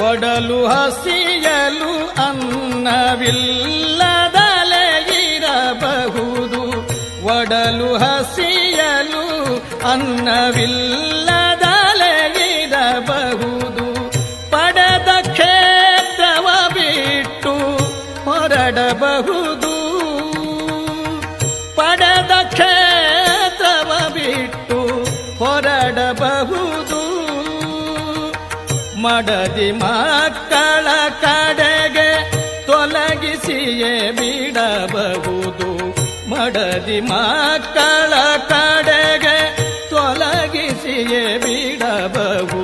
ಒಡಲು ಹಸಿಯಲು ಅನ್ನವಿಲ್ಲದಲೆ ಇರಬಹುದು. ಒಡಲು ಹಸಿಯಲು ಅನ್ನವಿಲ್ಲದಲೆ ಇರಬಹುದು. ಪಡೆದ ಕ್ಷೇತ್ರವ ಬಿಟ್ಟು ಹೊರಡಬಹುದು. ಪಡೆದ ಕ್ಷೇತ್ರವ ಬಿಟ್ಟು ಹೊರಡಬಹುದು. ಮಡದಿ ಮಕ್ಕಳ ಕಡೆಗೆ ತೊಲಗಿಸಿಯೇ ಬಿಡಬಹುದು. ಮಡದಿ ಮಕ್ಕಳ ಕಡೆಗೆ ತೊಲಗಿಸಿಯೇ ಬಿಡಬಹುದು.